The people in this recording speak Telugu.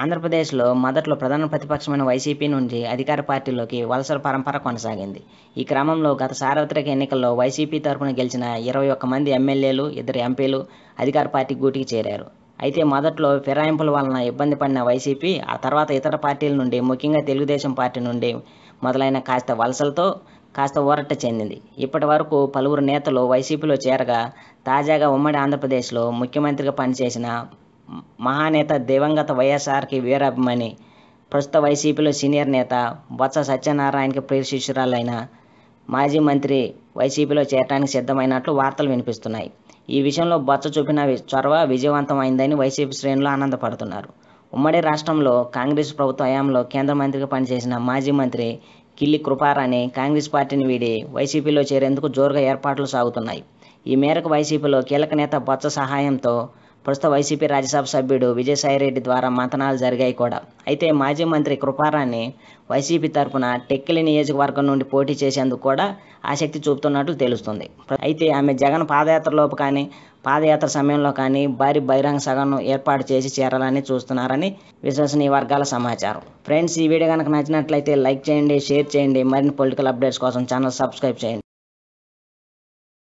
ఆంధ్రప్రదేశ్లో మొదట్లో ప్రధాన ప్రతిపక్షమైన వైసీపీ నుంచి అధికార పార్టీలోకి వలసల పరంపర కొనసాగింది. ఈ క్రమంలో గత సార్వత్రిక ఎన్నికల్లో వైసీపీ తరఫున గెలిచిన ఇరవై ఒక్క మంది ఎమ్మెల్యేలు ఇద్దరు ఎంపీలు అధికార పార్టీ గూటికి చేరారు. అయితే మొదట్లో ఫిరాయింపుల వలన ఇబ్బంది పడిన వైసీపీ ఆ తర్వాత ఇతర పార్టీల నుండి ముఖ్యంగా తెలుగుదేశం పార్టీ నుండి మొదలైన కాస్త వలసలతో కాస్త ఊరట చెందింది. ఇప్పటి వరకు పలువురు నేతలు వైసీపీలో చేరగా తాజాగా ఉమ్మడి ఆంధ్రప్రదేశ్లో ముఖ్యమంత్రిగా పనిచేసిన మహానేత దివంగత వైఎస్ఆర్కి వీరాభిమాని ప్రస్తుత వైసీపీలో సీనియర్ నేత బొత్స సత్యనారాయణకి ప్రియ శిష్యురాలైన మాజీ మంత్రి వైసీపీలో చేరడానికి సిద్ధమైనట్లు వార్తలు వినిపిస్తున్నాయి. ఈ విషయంలో బొత్స చూపిన చొరవ విజయవంతమైందని వైసీపీ శ్రేణులు ఆనందపడుతున్నారు. ఉమ్మడి రాష్ట్రంలో కాంగ్రెస్ ప్రభుత్వ హయాంలో కేంద్ర మంత్రిగా పనిచేసిన మాజీ మంత్రి కిల్లి కృపారాణి కాంగ్రెస్ పార్టీని వీడి వైసీపీలో చేరేందుకు జోరుగా ఏర్పాట్లు సాగుతున్నాయి. ఈ మేరకు వైసీపీలో కీలక నేత బొత్స సహాయంతో ప్రస్తుత వైసీపీ రాజ్యసభ సభ్యుడు విజయసాయిరెడ్డి ద్వారా మంతనాలు జరిగాయి కూడా. అయితే మాజీ మంత్రి కృపారాన్ని వైసీపీ తరఫున టెక్కిలి నియోజకవర్గం నుండి పోటీ చేసేందుకు కూడా ఆసక్తి చూపుతున్నట్లు తెలుస్తుంది. అయితే ఆమె జగన్ పాదయాత్రలోపు కానీ పాదయాత్ర సమయంలో కానీ భారీ బహిరంగ సగను ఏర్పాటు చేసి చేరాలని చూస్తున్నారని విశ్వసనీయ వర్గాల సమాచారం. ఫ్రెండ్స్ ఈ వీడియో కనుక నచ్చినట్లయితే లైక్ చేయండి షేర్ చేయండి. మరిన్ని పొలిటికల్ అప్డేట్స్ కోసం ఛానల్ సబ్స్క్రైబ్ చేయండి.